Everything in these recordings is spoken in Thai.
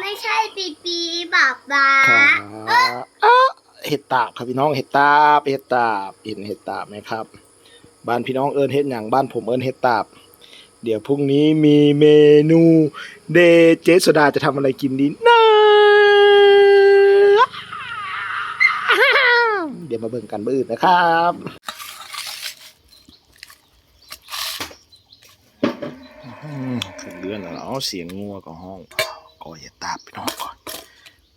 ไม่ใช่ปีปีบาบาครับอ้าเห็ดตาบครับพี่น้องเห็ดตาบเห็ดตาบเห็นเห็ดตาบไหมครับ บ้านพี่น้องเอิญเห็ดอย่างบ้านผมเอิญเห็ดตาบ เดี๋ยวพรุ่งนี้มีเมนูเดเจสดาจะทำอะไรกินดีนะเดี๋ยวมาเบิ่งกันบื้อนะครับอืมขึ้นเรือนแล้วเอาเสียงงัวกับห้อง ก้อยเห็ดตาบพี่น้องก่อน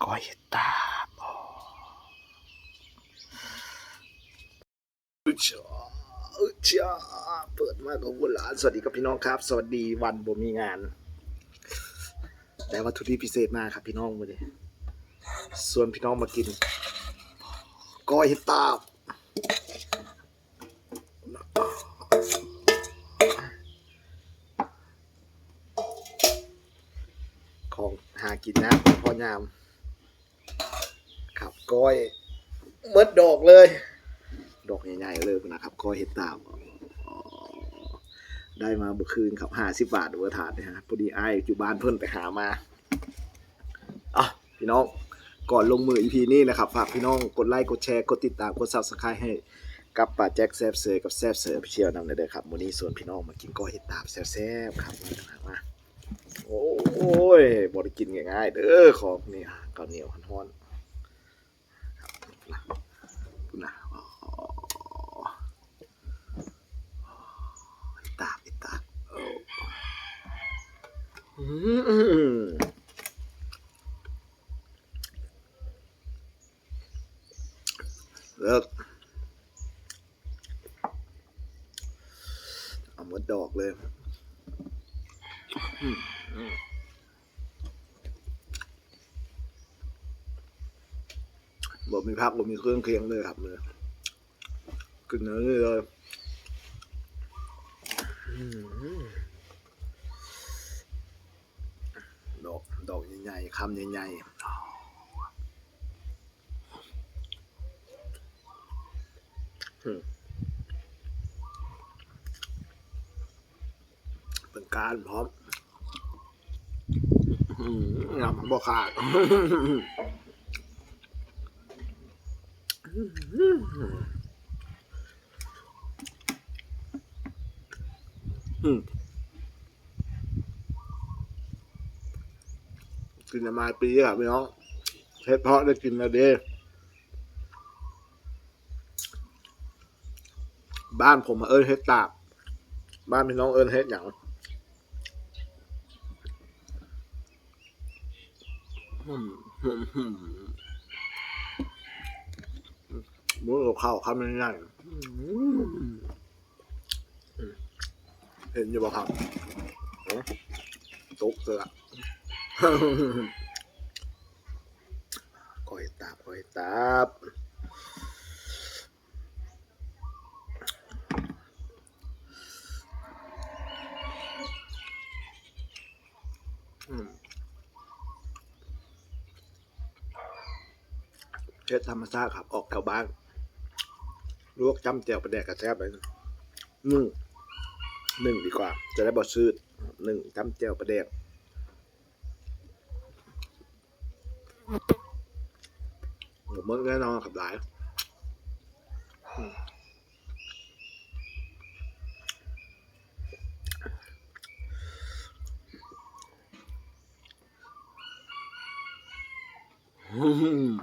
ก้อยเห็ดตาบอ๋ออึชาอึชาเปิดมาของบุหลานสวัสดีครับพี่น้องครับ สวัสดีวันบ่มีงาน แต่วัตถุดิบพิเศษมากครับพี่น้องวันนี้ส่วนพี่น้องมากินก้อยเห็ดตาบ หากินนะพอยามครับก้อยเมิดดอกเลย ดอกใหญ่ๆเลยนะครับก้อยเห็ดตาบอ๋อได้มาเมื่อคืนครับห้าสิบบาทเวอร์ถาดนะฮะพอดีไอ้ายอยู่บ้านเพิ่นไปหามาอะพี่น้องก่อนลงมืออีพีนี้นะครับฝากพี่น้องกดไลค์กดแชร์กดติดตามกดซับสไครต์ให้กับป้าแจ็คแซบเซอร์กับแซบเซอร์เชียวนำเลยเด้อครับวันนี้ส่วนพี่น้องมากินก้อยเห็ดตาบแซบๆครับมา โอ้ยบริกินง่ายๆเด้อของนี่ข้าวเหนียวฮ้อนหันนะอ๋อตากตากโอ้อืมเลิกเอาหมดดอกเลย บ่มีพักบ่มีเครื่องเคียงเลยครับเลยกินเนื้อนี่เลยอืมดอกดอกใหญ่ๆคำใหญ่ๆอืมเป็นการพร้อม อืมงามบ่ขาดอืมกินมาปีครับพี่น้องเฮ็ดเพาะได้กินแล้วเด้บ้านผมเอิญเฮ็ดตาบบ้านพี่น้องเอิญเฮ็ดอย่าง มุ้งกับข้าวคำง่ายๆเห็นอยู่บ่ครับเอ๊ะตกเลยอะก้อยตาบก้อยตาบ เช็ดธรรมชาติครับ ออกแถวบ้านลวกจ้ำแจ่วประแดกกระแซบเลยหนึ่งหนึ่งดีกว่า จะได้บอซื้อหนึ่งจ้ำแจ่วประแดกหมูมึกแน่นอนขับหลายอืมอืม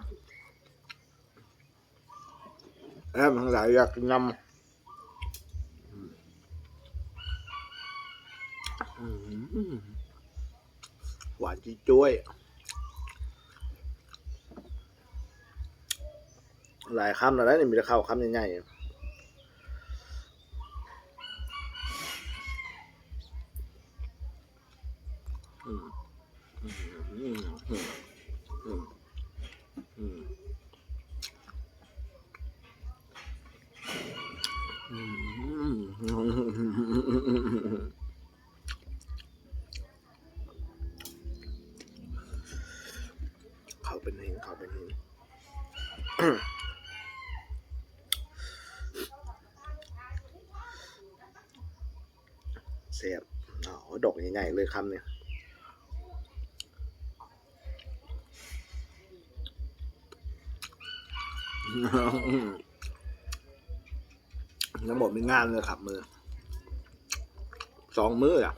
แอมทั้งหลายอยากกินยำหวานจีจ้วย หลายคำแล้วนี่มีแต่ข้าวคำใหญ่ๆอืมอืม วันนี้เสียบอ๋อดอกใหญ่ๆเลยคำเนี่ยน้ำมดไม่งานเลยครับมือ สองมืออะ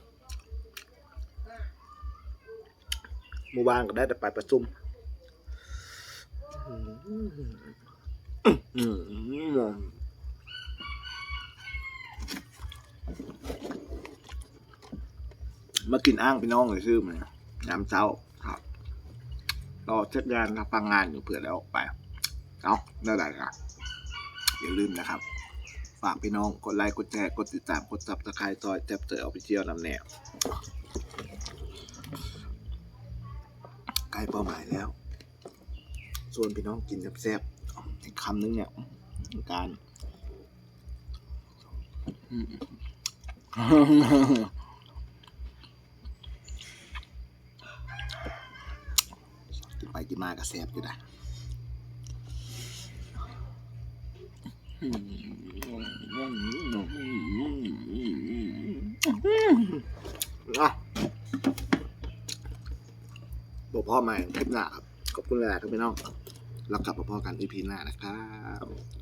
มู่บ้านก็ได้แต่ไปประชุม มากินอ้างพี่น้องเลยชื่อมันน้ำเจ้าครับรอเช็ดงานรับฟังงานอยู่เผื่อแล้วออกไปเอาได้ไหนครับอย่าลืมนะครับ ฝากพี่น้องกดไลค์กดแชร์กดติดตามกดซับสไครต์ซอยแจ็บเจอเอาไปเที่ยวนำแนวใกล้เป้าหมายแล้ว ส่วนพี่น้องกินแซ่บๆอีกคำนึงเนี่ยการกินไปกินมาก็แซ่บอยู่นะบอกพ่อใหม่คลิปหน้าครับ ขอบคุณหลายครับพี่น้อง แล้วกลับมาพ่อกันอีพีหน้านะครับ